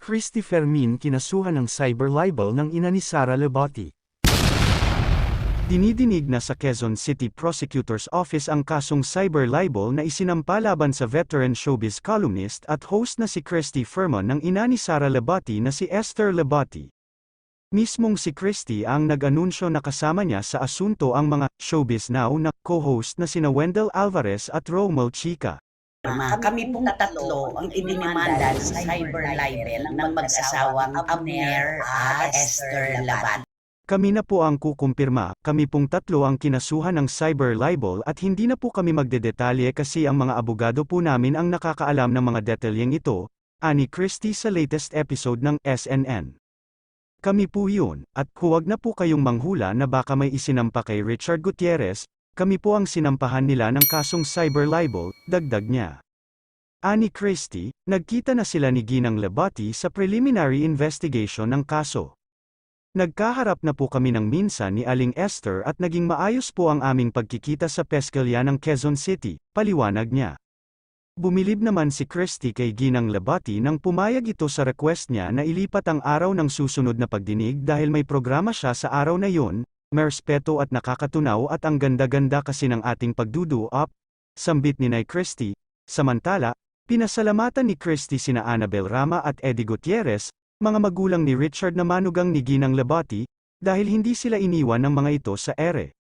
Christy Fermin kinasuhan ng cyber libel ng ina ni Sara Lebati. Dinidinig na sa Quezon City Prosecutor's Office ang kasong cyber libel na isinampa laban sa veteran showbiz columnist at host na si Christy Fermin ng ina ni Sara Lebati na si Esther Lebati. Mismong si Christy ang nag-anunsyo na kasama niya sa asunto ang mga Showbiz Now na co-host na sina Wendell Alvarez at Romel Chica. Ama, kami pong tatlo ang idinimanda sa cyber libel ng mag-asawang Abner at Esther Labat. Kami na po ang kukumpirma, kami pong tatlo ang kinasuhan ng cyber libel at hindi na po kami magdedetalye kasi ang mga abogado po namin ang nakakaalam ng mga detalyeng ito, ani Christie sa latest episode ng SNN. Kami po yun, at huwag na po kayong manghula na baka may isinampa kay Richard Gutierrez, kami po ang sinampahan nila ng kasong cyber libel, dagdag niya. Ani Christie, nagkita na sila ni Ginang Lebati sa preliminary investigation ng kaso. Nagkaharap na po kami ng minsan ni Aling Esther at naging maayos po ang aming pagkikita sa Pescalia ng Quezon City, paliwanag niya. Bumilib naman si Christy kay Ginang Lebati nang pumayag ito sa request niya na ilipat ang araw ng susunod na pagdinig dahil may programa siya sa araw na yun, merespeto at nakakatunaw at ang ganda-ganda kasi ng ating pagdudu-up, sambit ni Nay Christy, samantala, pinasalamatan ni Christy sina Annabel Rama at Eddie Gutierrez, mga magulang ni Richard na manugang ni Ginang Lebati, dahil hindi sila iniwan ng mga ito sa ere.